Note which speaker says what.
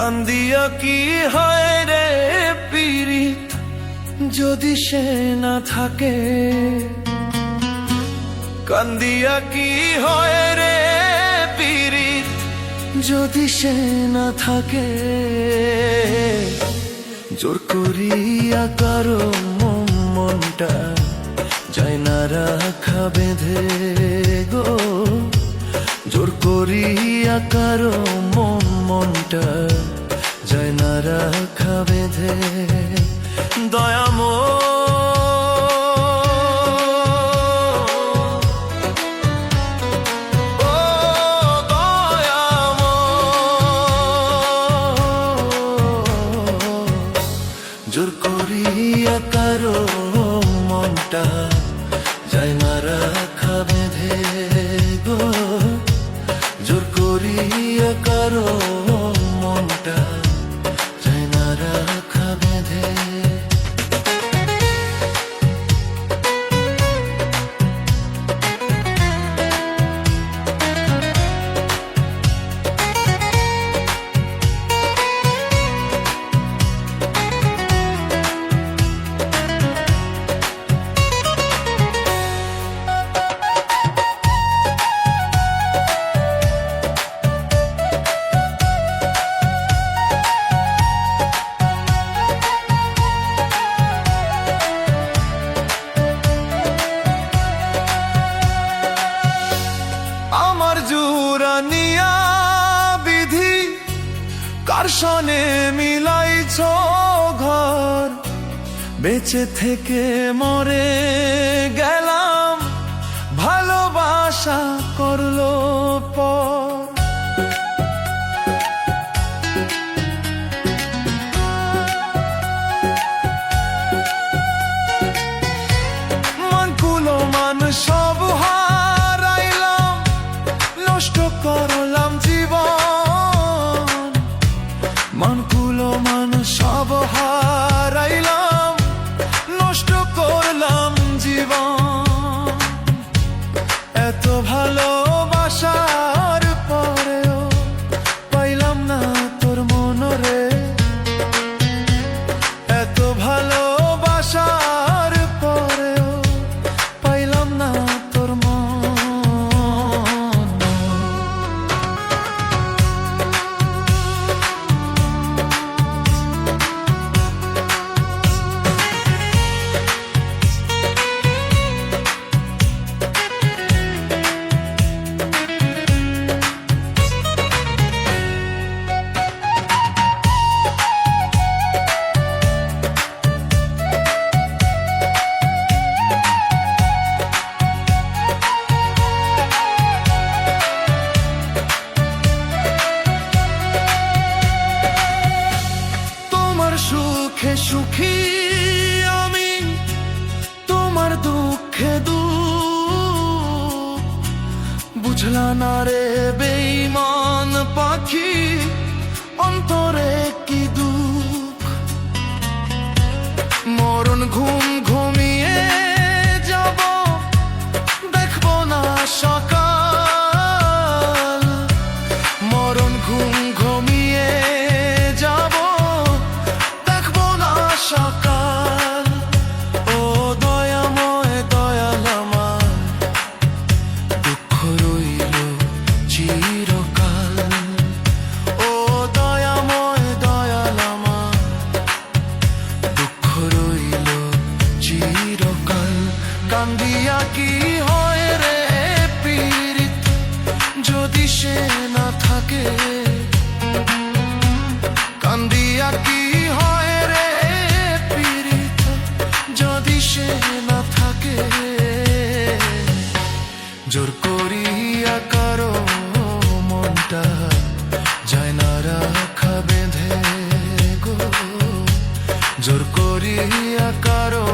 Speaker 1: কান্দিয়া কি হয় রে পিরিত যদি সে না থাকে কান্দিয়া কি হয় রে পিরিত যদি সে না থাকে, জোর করিয়া কারও মনটা যায় না রাখা বেঁধে গো। জোর করিয়া কারও মন মনটা রাখা বেঁধে দয়াম জোর করিয়া কারও মনটা যায় না রাখা বেঁধে গো। জোর করিয়া কারও মনটা যায় না রাখা কার সনে মিলাইছ ঘর বেঁচে থেকে মরে গেলাম মান কুলো মান সুখে সুখী আমি তোমার দুঃখে দু বুঝলা না রে বেইমান পাখি অন্তরে কি দুঃখ? সে না থাকে। কান্দিয়া কি হয় রে পীড়িত যদি সে না থাকে? জোর করিয়া কারও মনটা যায় না রাখা বেঁধে গো জোর করিয়া কারও